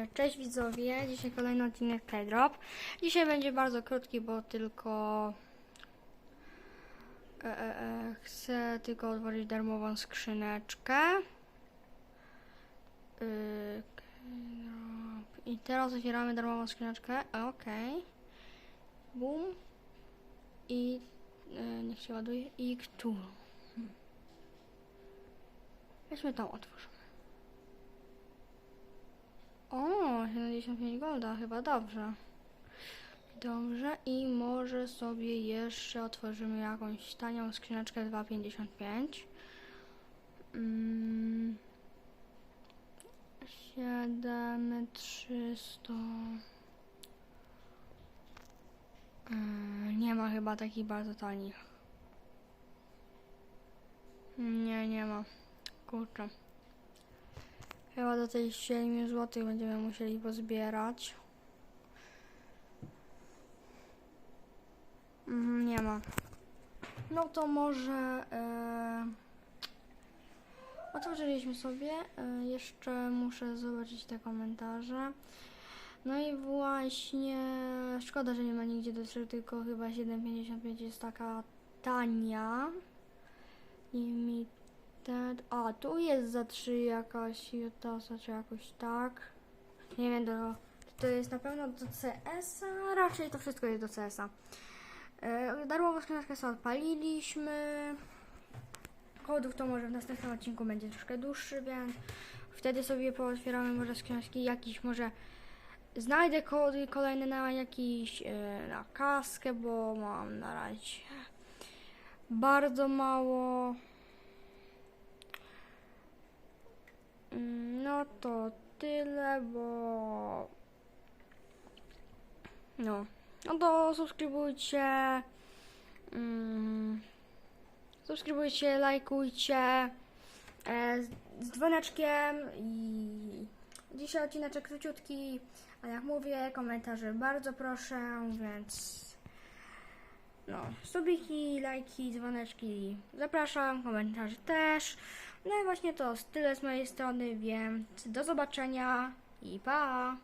E, Cześć widzowie, dzisiaj kolejny odcinek Playdrop. Dzisiaj będzie bardzo krótki, bo tylko e, e, e, chcę tylko otworzyć darmową skrzyneczkę. Playdrop. I teraz otwieramy darmową skrzyneczkę. Okej. Boom. I e, niech się ładuje. I. Hmm. Weźmy tą otworzymy. O, 75 golda, chyba dobrze. Dobrze, i może sobie jeszcze otworzymy jakąś tanią skrzyneczkę 2,55. Mm. 7, 300. Yy, nie ma chyba takich bardzo tanich. Nie, nie ma. Kurczę. Chyba do tej 7 zł będziemy musieli pozbierać. Mhm, nie ma. No to może. E... Otworzyliśmy sobie. E, jeszcze muszę zobaczyć te komentarze. No i właśnie. Szkoda, że nie ma nigdzie do 3, tylko chyba 7,55 jest taka tania. Limited. A, tu jest za 3 jakaś Jutasa, czy jakoś tak. Nie wiem, do, to jest na pewno do CS-a. Raczej to wszystko jest do CS-a. E, darmową skrzyneczkę sobie odpaliliśmy. Kodów to może w następnym odcinku będzie troszkę dłuższy, więc wtedy sobie pootwieramy może skrzyneczki jakiś, może znajdę kody kolejne na jakiś, e, na kaskę, bo mam na razie bardzo mało. Mm, No to tyle, bo. No. No to subskrybujcie. Mm, subskrybujcie, lajkujcie. E, z dzwoneczkiem i dzisiaj odcineczek króciutki, a jak mówię, komentarze bardzo proszę, więc no, subiki, lajki, dzwoneczki zapraszam, komentarze też. No i właśnie to tyle z mojej strony, więc do zobaczenia i pa!